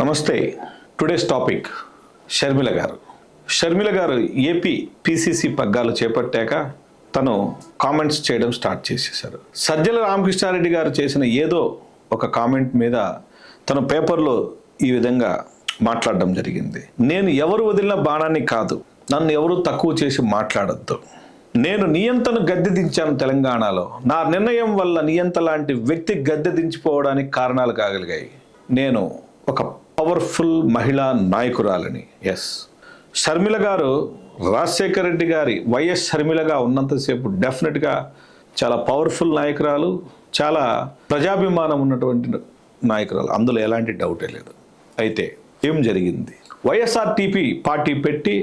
నమస్తే. Today's topic Sharmila గారు. షర్మిల గారు ఏపీ పిసిసి పగ్గాలు చేపట్టాక తను కామెంట్స్ చేయడం స్టార్ట్ చేసేశారు. సజ్జల రామకృష్ణారెడ్డి గారు చేసిన ఏదో ఒక కామెంట్ మీద తన పేపర్లో ఈ విధంగా మాట్లాడడం జరిగింది. నేను ఎవరు వదిలిన బాణాన్ని కాదు. నన్ను ఎవరు తక్కువ చేసి మాట్లాడద్దు. నేను నియంతను గద్దె దించాను తెలంగాణలో. నా నిర్ణయం వల్ల నియంత లాంటి వ్యక్తి గద్దె దించిపోవడానికి కారణాలు కాగలిగాయి. నేను ఒక పవర్ఫుల్ మహిళా నాయకురాలని. ఎస్ షర్మిల గారు రాజశేఖర రెడ్డి గారి వైఎస్ షర్మిలగా ఉన్నంతసేపు డెఫినెట్గా చాలా పవర్ఫుల్ నాయకురాలు చాలా ప్రజాభిమానం ఉన్నటువంటి నాయకురాలు. అందులో ఎలాంటి డౌటే లేదు. అయితే ఏం జరిగింది? వైఎస్ఆర్టీపీ పార్టీ పెట్టి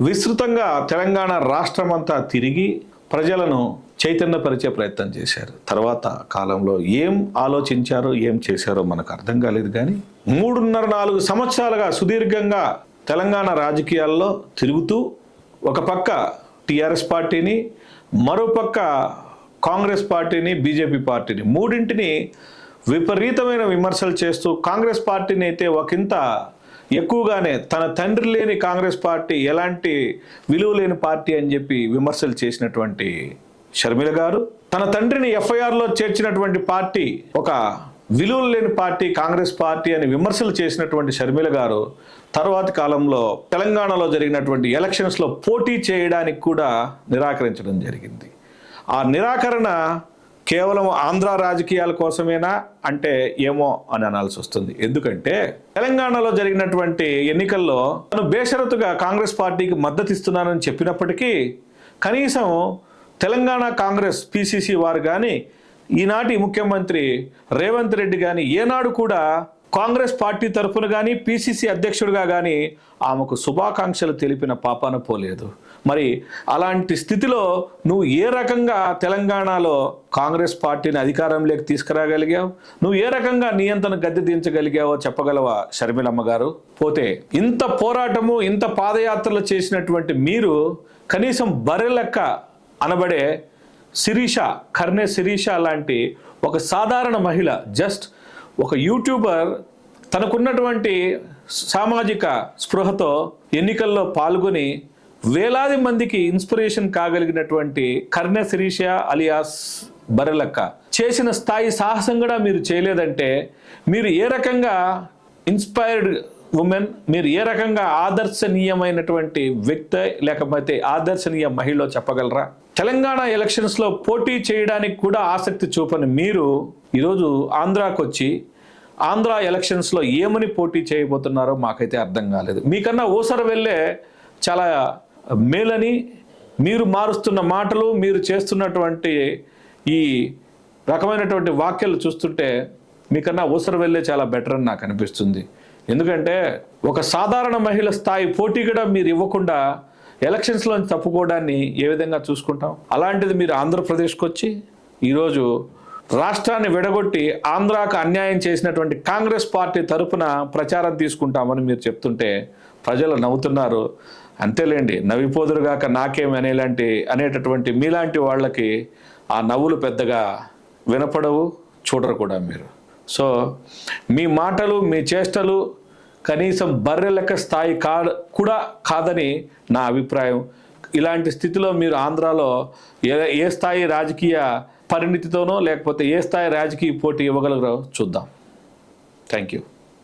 విస్తృతంగా తెలంగాణ రాష్ట్రమంతా తిరిగి ప్రజలను చైతన్యపరిచే ప్రయత్నం చేశారు. తర్వాత కాలంలో ఏం ఆలోచించారో ఏం చేశారో మనకు అర్థం కాలేదు కానీ మూడున్నర నాలుగు సంవత్సరాలుగా సుదీర్ఘంగా తెలంగాణ రాజకీయాల్లో తిరుగుతూ ఒక పక్క టీఆర్ఎస్ పార్టీని మరోపక్క కాంగ్రెస్ పార్టీని బీజేపీ పార్టీని మూడింటిని విపరీతమైన విమర్శలు చేస్తూ కాంగ్రెస్ పార్టీని అయితే ఒకంత ఎక్కువగానే తన తండ్రి లేని కాంగ్రెస్ పార్టీ ఎలాంటి విలువ లేని పార్టీ అని చెప్పి విమర్శలు చేసినటువంటి షర్మిల గారు తన తండ్రిని ఎఫ్ఐఆర్లో చేర్చినటువంటి పార్టీ ఒక విలువలు లేని పార్టీ కాంగ్రెస్ పార్టీ అని విమర్శలు చేసినటువంటి షర్మిల గారు తర్వాతి కాలంలో తెలంగాణలో జరిగినటువంటి ఎలక్షన్స్లో పోటీ చేయడానికి కూడా నిరాకరించడం జరిగింది. ఆ నిరాకరణ కేవలం ఆంధ్ర రాజకీయాల కోసమేనా అంటే ఏమో అని అనాల్సి వస్తుంది. ఎందుకంటే తెలంగాణలో జరిగినటువంటి ఎన్నికల్లో తను బేషరతుగా కాంగ్రెస్ పార్టీకి మద్దతు ఇస్తున్నానని చెప్పినప్పటికీ కనీసం తెలంగాణ కాంగ్రెస్ పిసిసి వారు కానీ ఈనాటి ముఖ్యమంత్రి రేవంత్ రెడ్డి కానీ ఏనాడు కూడా కాంగ్రెస్ పార్టీ తరఫున కానీ పిసిసి అధ్యక్షుడిగా కానీ ఆమెకు శుభాకాంక్షలు తెలిపిన పాపాన పోలేదు. మరి అలాంటి స్థితిలో నువ్వు ఏ రకంగా తెలంగాణలో కాంగ్రెస్ పార్టీని అధికారంలోకి తీసుకురాగలిగావు? నువ్వు ఏ రకంగా నియంత్రణ గద్దె దించగలిగావో చెప్పగలవా షర్మిలమ్మ గారు? పోతే ఇంత పోరాటము ఇంత పాదయాత్రలు చేసినటువంటి మీరు కనీసం బర్రె లెక్క అనబడే శిరీష కర్ణే శిరీష లాంటి ఒక సాధారణ మహిళ జస్ట్ ఒక యూట్యూబర్ తనకున్నటువంటి సామాజిక స్పృహతో ఎన్నికల్లో పాల్గొని వేలాది మందికి ఇన్స్పిరేషన్ కాగలిగినటువంటి కర్ణ శిరీష అలియాస్ బరలక్క చేసిన స్థాయి సాహసం కూడా మీరు చేయలేదంటే మీరు ఏ రకంగా ఇన్స్పైర్డ్ ఉమెన్ మీరు ఏ రకంగా ఆదర్శనీయమైనటువంటి వ్యక్తి లేకపోతే ఆదర్శనీయ మహిళ చెప్పగలరా? తెలంగాణ ఎలక్షన్స్లో పోటీ చేయడానికి కూడా ఆసక్తి చూపని మీరు ఈరోజు ఆంధ్రాకు వచ్చి ఆంధ్ర ఎలక్షన్స్లో ఏమని పోటీ చేయబోతున్నారో మాకైతే అర్థం కాలేదు. మీకన్నా ఓసర వెళ్ళే చాలా మేలని మీరు మారుస్తున్న మాటలు మీరు చేస్తున్నటువంటి ఈ రకమైనటువంటి వాక్యాలు చూస్తుంటే మీకన్నా ఓసర వెళ్ళే చాలా బెటర్ అని నాకు అనిపిస్తుంది. ఎందుకంటే ఒక సాధారణ మహిళ స్థాయి పోటీ కూడా మీరు ఇవ్వకుండా ఎలక్షన్స్లో తప్పుకోవడాన్ని ఏ విధంగా చూసుకుంటాం? అలాంటిది మీరు ఆంధ్రప్రదేశ్కి వచ్చి ఈరోజు రాష్ట్రాన్ని విడగొట్టి ఆంధ్రాకు అన్యాయం చేసినటువంటి కాంగ్రెస్ పార్టీ తరపున ప్రచారం తీసుకుంటామని మీరు చెప్తుంటే ప్రజలు నవ్వుతున్నారు. అంతేలేండి నవ్విపోదురుగాక నాకేం అనేలాంటి అనేటటువంటి మీలాంటి వాళ్ళకి ఆ నవ్వులు పెద్దగా వినపడవు చూడరు కూడా మీరు. సో మీ మాటలు మీ చేష్టలు కనీసం బర్రె లెక్క స్థాయి కా కూడా కాదని నా అభిప్రాయం. ఇలాంటి స్థితిలో మీరు ఆంధ్రాలో ఏ ఏ స్థాయి రాజకీయ పరిణితితోనో లేకపోతే ఏ స్థాయి రాజకీయ పోటీ ఇవ్వగలరో చూద్దాం. Thank you.